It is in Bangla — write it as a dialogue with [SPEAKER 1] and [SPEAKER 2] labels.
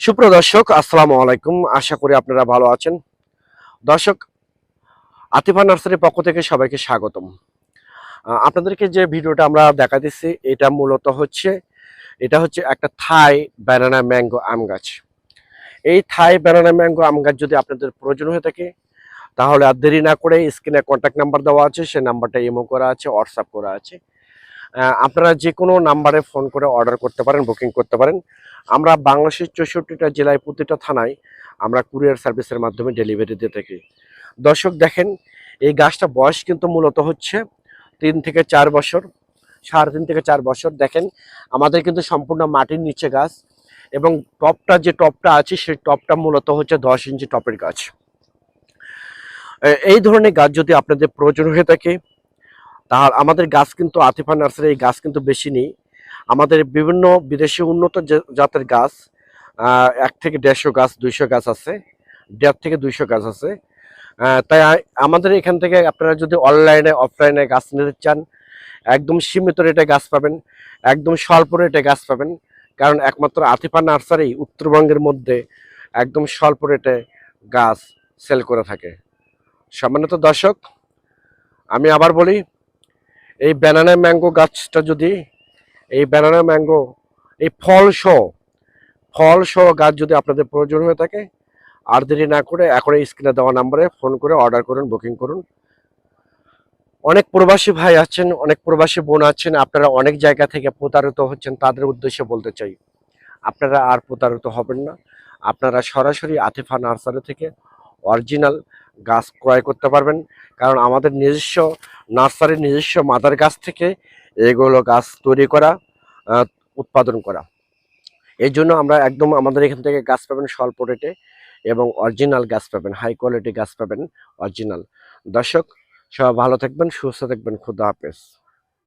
[SPEAKER 1] সুপ্রিয় দর্শক, আসসালামু আলাইকুম। আশা করি আপনারা ভালো আছেন। দর্শক, আতিফা নার্সারির পক্ষ থেকে সবাইকে স্বাগতম। আপনাদেরকে যে ভিডিওটা আমরা দেখা দিচ্ছি এটা মূলত হচ্ছে, এটা হচ্ছে একটা থাই ব্যানানা ম্যাঙ্গো আম গাছ। এই থাই ব্যানানা ম্যাঙ্গো আম গাছ যদি আপনাদের প্রয়োজন হয়ে থাকে, তাহলে আর দেরি না করে স্ক্রিনে কন্ট্যাক্ট নাম্বার দেওয়া আছে সেই নাম্বারটা ইমো করা আছে হোয়াটসঅ্যাপ করা আছে। আপনারা যে কোনো নাম্বারে ফোন করে অর্ডার করতে পারেন, বুকিং করতে পারেন। আমরা বাংলাদেশের চৌষট্টিটা জেলায়, প্রতিটা থানায় আমরা কুরিয়ার সার্ভিসের মাধ্যমে ডেলিভারি দিয়ে থাকি। দর্শক, দেখেন, এই গাছটা বয়স কিন্তু মূলত হচ্ছে তিন থেকে চার বছর, সাড়ে তিন থেকে চার বছর। দেখেন, আমাদের কিন্তু সম্পূর্ণ মাটির নিচে গাছ এবং টপটা যে টপটা আছে, সেই টপটা মূলত হচ্ছে দশ ইঞ্চি টপের গাছ। এই ধরনের গাছ যদি আপনাদের প্রয়োজন হয়ে থাকে তাহলে আমাদের গাছ কিন্তু আতিফা নার্সারি এই গাছ কিন্তু বেশি নেই। আমাদের বিভিন্ন বিদেশি উন্নত জাতের গাছ এক থেকে দেড়শো গাছ, দুইশো গাছ আছে, দেড় থেকে দুইশো গাছ আছে। তাই আমাদের এখান থেকে আপনারা যদি অনলাইনে, অফলাইনে গাছ নিতে চান, একদম সীমিত রেটে গাছ পাবেন, একদম স্বল্প রেটে গাছ পাবেন, কারণ একমাত্র আতিফা নার্সারি উত্তরবঙ্গের মধ্যে একদম স্বল্প রেটে গাছ সেল করে থাকে। সম্মানিত দর্শক, আমি আবার বলি এই ব্যানানা ম্যাঙ্গো গাছটা যদি, এই ব্যানানা ম্যাঙ্গো এই ফল সহ ফল সহ গাছ যদি আপনাদের প্রয়োজন হয়ে থাকে, আর দেরি না করে এখন এই স্ক্রিনে দেওয়া নাম্বারে ফোন করে অর্ডার করুন বুকিং করুন। অনেক প্রবাসী ভাই আছেন, অনেক প্রবাসী বোন আছেন, আপনারা অনেক জায়গা থেকে প্রতারিত হচ্ছেন, তাদের উদ্দেশ্যে বলতে চাই, আপনারা আর প্রতারিত হবেন না। আপনারা সরাসরি আতিফা নার্সারি থেকে অরিজিনাল গাছ ক্রয় করতে পারবেন। কারণ আমাদের নিজস্ব নার্সারির নিজস্ব মাদার গাছ থেকে এগুলো গাছ তৈরি করা উৎপাদন করা। এই জন্য আমরা একদম আমাদের এখান থেকে গাছ পাবেন স্বল্প রেটে এবং অরিজিনাল গাছ পাবেন, হাই কোয়ালিটি গাছ পাবেন অরিজিনাল। দর্শক, সবাই ভালো থাকবেন, সুস্থ থাকবেন, খুদা হাফেজ।